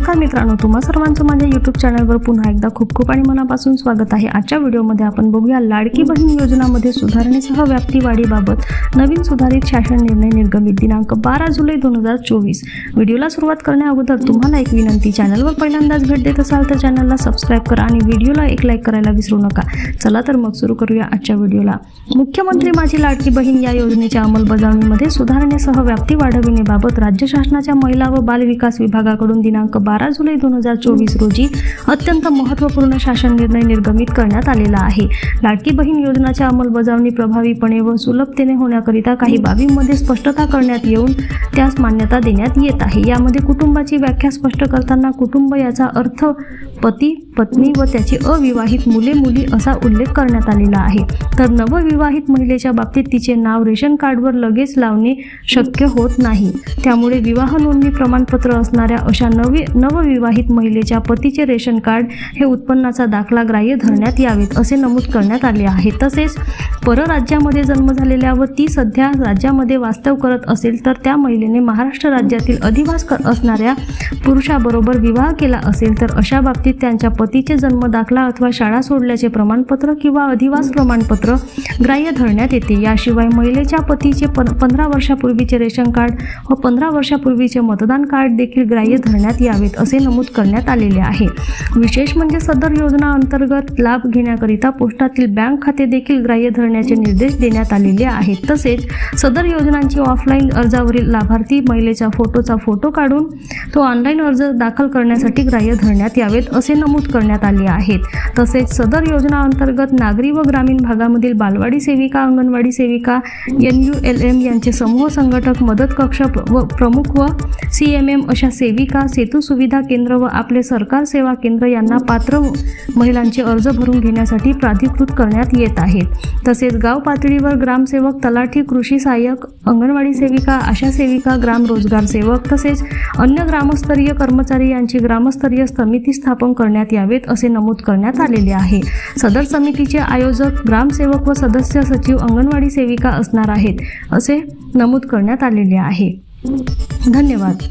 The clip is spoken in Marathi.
नमस्कार मित्रांनो तुम्हा सर्वांचं माझ्या यूट्यूब चॅनलवर पुन्हा एकदा खूप खूप आणि मनापासून स्वागत आहे. आजच्या व्हिडिओमध्ये आपण बघूया लाडकी बहीण योजनामध्ये सुधारणेसह व्याप्ती वाढीबाबत नवीन सुधारित शासन निर्णय निर्गमित दिनांक बारा जुलै दोन हजार चोवीस. व्हिडिओला सुरुवात करण्या अगोदर तुम्हाला एक विनंती चॅनलवर पहिल्यांदाच भेट देत असाल तर चॅनलला सबस्क्राईब करा आणि व्हिडिओला एक लाईक करायला विसरू नका. चला तर मग सुरू करूया आजच्या व्हिडिओला मुख्यमंत्री माझी लाडकी बहीण या योजनेच्या अंमलबजावणीमध्ये सुधारणेसह व्याप्ती वाढविण्याबाबत राज्य शासनाच्या महिला व बाल विकास विभागाकडून दिनांक बारा जुलै दोन हजार चोवीस रोजी अत्यंत महत्त्वपूर्ण शासन निर्णय निर्गमित करण्यात आलेला आहे. लाडकी बहीण योजनाच्या अंमलबजावणी प्रभावीपणे व सुलभतेने होण्याकरिता काही बाबींमध्ये स्पष्टता करण्यात येऊन त्यास मान्यता देण्यात येत आहे. यामध्ये कुटुंबाची व्याख्या स्पष्ट करताना कुटुंब याचा अर्थ पती पत्नी व त्याची अविवाहित मुले मुली असा उल्लेख करण्यात आलेला आहे. तर नवविवाहित महिलेच्या बाबतीत तिचे नाव रेशन कार्डवर लगेच लावणे शक्य होत नाही. त्यामुळे विवाह नोंदणी प्रमाणपत्र असणाऱ्या अशा नवी नवविवाहित महिलेच्या पतीचे रेशन कार्ड हे उत्पन्नाचा दाखला ग्राह्य धरण्यात यावेत असे नमूद करण्यात आले आहे. तसेच परराज्यामध्ये जन्म झालेल्या व ती सध्या राज्यामध्ये वास्तव करत असेल तर त्या महिलेने महाराष्ट्र राज्यातील अधिवास कर असणाऱ्या पुरुषाबरोबर विवाह केला असेल तर अशा बाबतीत त्यांच्या पतीचे जन्म दाखला अथवा शाळा सोडल्याचे प्रमाणपत्र किंवा अधिवास प्रमाणपत्र ग्राह्य धरण्यात येते. याशिवाय महिलेच्या पतीचे पन पंधरा वर्षापूर्वीचे रेशन कार्ड व पंधरा वर्षापूर्वीचे मतदान कार्ड देखील ग्राह्य धरण्यात यावेत असे नमूद करण्यात आलेले आहे. विशेष म्हणजे सदर योजना अंतर्गत लाभ घेण्याकरिता पोस्टातील बँक खाते देखील ग्राह्य धरण्याचे निर्देश देण्यात आलेले आहेत. तसेच सदर योजनांची ऑफलाईन अर्जावरील लाभार्थी महिलेच्या फोटोचा फोटो काढून तो ऑनलाईन अर्ज दाखल करण्यासाठी ग्राह्य धरण्यात यावेत असे नमूद करण्यात आले आहेत. तसेच सदर योजना अंतर्गत नागरी व ग्रामीण भागामधील बालवाडी सेविका अंगणवाडी सेविका एन यू एल एम यांचे समूह संघटक मदत कक्ष व प्रमुख व सी एम एम अशा सेविका सेतू सुविधा केंद्र व आपले सरकार सेवा केंद्र यांना पात्र महिलांचे अर्ज भरून घेण्यासाठी प्राधिकृत करण्यात येत आहेत तसेच गाव पातळीवर ग्रामसेवक तलाठी कृषी सहाय्यक अंगणवाडी सेविका आशा सेविका ग्राम रोजगार सेवक तसेच अन्य ग्रामस्तरीय कर्मचारी यांची ग्रामस्तरीय समिती स्थापन करण्यात यावेत असे नमूद करण्यात आलेले आहे. सदर समितीचे आयोजक ग्रामसेवक व सदस्य सचिव अंगणवाडी सेविका असणार आहेत असे नमूद करण्यात आलेले आहे. धन्यवाद.